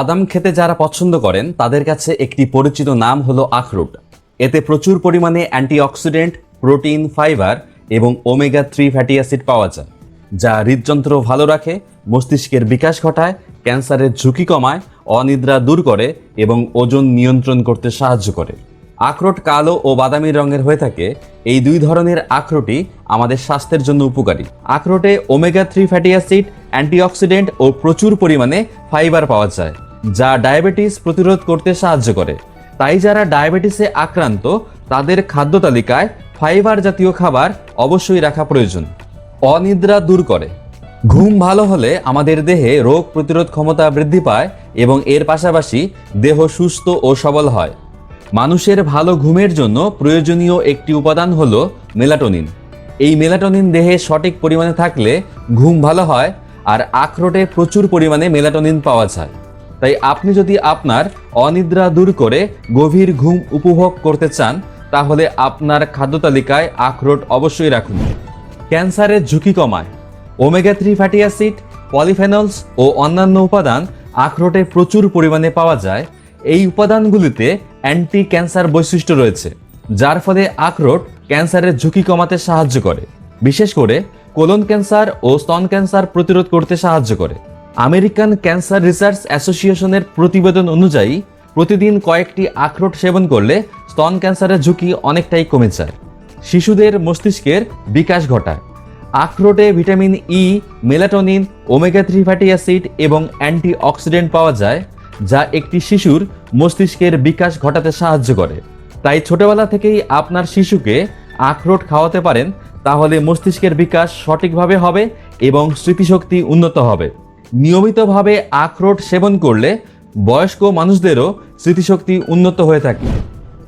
বাদাম খেতে যারা পছন্দ করেন, তাদের কাছে একটি পরিচিত নাম হলো আখরোট। এতে প্রচুর পরিমাণে অ্যান্টিঅক্সিডেন্ট, প্রোটিন, ফাইবার এবং ওমেগা থ্রি ফ্যাটি অ্যাসিড পাওয়া যায়, যা হৃদযন্ত্র ভালো রাখে, মস্তিষ্কের বিকাশ ঘটায়, ক্যান্সারের ঝুঁকি কমায়, অনিদ্রা দূর করে এবং ওজন নিয়ন্ত্রণ করতে সাহায্য করে। আখরোট কালো ও বাদামি রঙের হয়ে থাকে। এই দুই ধরনের আখরোটই আমাদের স্বাস্থ্যের জন্য উপকারী। আখরোটে omega three fatty acid, antioxidant ও প্রচুর পরিমাণে ফাইবার পাওয়া যায়। যা ডায়াবেটিস প্রতিরোধ করতে সাহায্য করে। তাই যারা ডায়াবেটিসে আক্রান্ত, তাদের খাদ্য তালিকায় ফাইবার জাতীয় খাবার অবশ্যই রাখা প্রয়োজন। অনিদ্রা দূর করে। ঘুম ভালো হলে আমাদের দেহে রোগ প্রতিরোধ ক্ষমতা বৃদ্ধি পায় এবং এর পাশাপাশি দেহ সুস্থ ও সবল হয়। মানুষের ভালো ঘুমের জন্য প্রয়োজনীয় একটি উপাদান হল মেলাটোনিন। এই মেলাটোনিন দেহে সঠিক পরিমাণে থাকলে ঘুম ভালো হয় আর আখরোটে প্রচুর পরিমাণে মেলাটোনিন পাওয়া যায়। তাই আপনি যদি আপনার অনিদ্রা দূর করে গভীর ঘুম উপভোগ করতে চান, তাহলে আপনার খাদ্য তালিকায় আখরোট অবশ্যই রাখুন। ক্যান্সারের ঝুঁকি কমায়। Omega three fatty acid, polyphenols ও অন্যান্য উপাদান আখরোটে প্রচুর পরিমাণে পাওয়া যায়। এই উপাদানগুলিতে অ্যান্টি ক্যান্সার বৈশিষ্ট্য রয়েছে, যার ফলে আখরোট ক্যান্সারের ঝুঁকি কমাতে সাহায্য করে। বিশেষ করে, কোলন ক্যান্সার ও স্তন ক্যান্সার প্রতিরোধ করতে সাহায্য করে। আমেরিকান ক্যান্সার রিসার্চ অ্যাসোসিয়েশনের প্রতিবেদন অনুযায়ী, প্রতিদিন কয়েকটি আখরোট সেবন করলে স্তন ক্যান্সারের ঝুঁকি অনেকটাই কমে যায়। শিশুদের মস্তিষ্কের বিকাশ ঘটায়। আখরোটে vitamin E melatonin, omega three fatty acid এবং অ্যান্টি অক্সিডেন্ট পাওয়া যায়, যা একটি শিশুর মস্তিষ্কের বিকাশ ঘটাতে সাহায্য করে। তাই ছোটবেলা থেকেই আপনার শিশুকে আখরোট খাওয়াতে পারেন, তাহলে মস্তিষ্কের বিকাশ সঠিকভাবে হবে এবং স্মৃতিশক্তি উন্নত হবে। নিয়মিতভাবে আখরোট সেবন করলে বয়স্ক মানুষদেরও স্মৃতিশক্তি উন্নত হয়ে থাকে।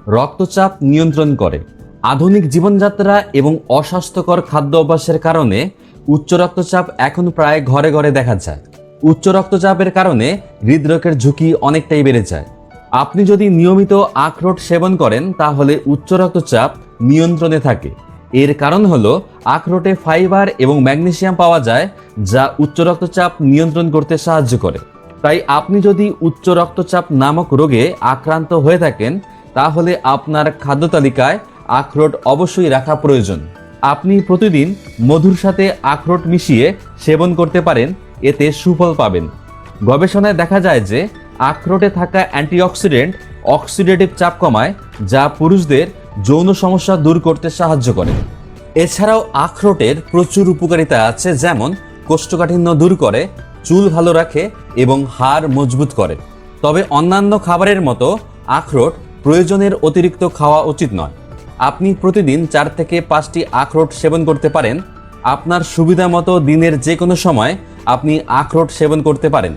রক্তচাপ নিয়ন্ত্রণ করে। আধুনিক জীবনযাত্রা এবং অস্বাস্থ্যকর খাদ্য অভ্যাসের কারণে উচ্চ রক্তচাপ এখন প্রায় ঘরে ঘরে দেখা যায়। উচ্চ রক্তচাপের কারণে হৃদরোগের ঝুঁকি অনেকটাই বেড়ে যায়। আপনি যদি নিয়মিত আখরোট সেবন করেন, তাহলে উচ্চ রক্তচাপ নিয়ন্ত্রণে থাকে। এর কারণ হল, আখরোটে ফাইবার এবং ম্যাগনেসিয়াম পাওয়া যায়, যা উচ্চ রক্তচাপ নিয়ন্ত্রণ করতে সাহায্য করে। তাই আপনি যদি উচ্চ রক্তচাপ নামক রোগে আক্রান্ত হয়ে থাকেন, তাহলে আপনার খাদ্য তালিকায় আখরোট অবশ্যই রাখা প্রয়োজন। আপনি প্রতিদিন মধুর সাথে আখরোট মিশিয়ে সেবন করতে পারেন, এতে সুফল পাবেন। গবেষণায় দেখা যায় যে, আখরোটে থাকা অ্যান্টিঅক্সিডেন্ট অক্সিডেটিভ চাপ কমায়, যা পুরুষদের যৌন সমস্যা দূর করতে সাহায্য করে। এছাড়াও আখরোটের প্রচুর উপকারিতা আছে, যেমন কোষ্ঠকাঠিন্য দূর করে, চুল ভালো রাখে এবং হাড় মজবুত করে। তবে অন্যান্য খাবারের মতো আখরোট প্রয়োজনের অতিরিক্ত খাওয়া উচিত নয়। আপনি প্রতিদিন চার থেকে পাঁচটি আখরোট সেবন করতে পারেন। আপনার সুবিধা মতো দিনের যে কোনো সময় আপনি আখরোট সেবন করতে পারেন।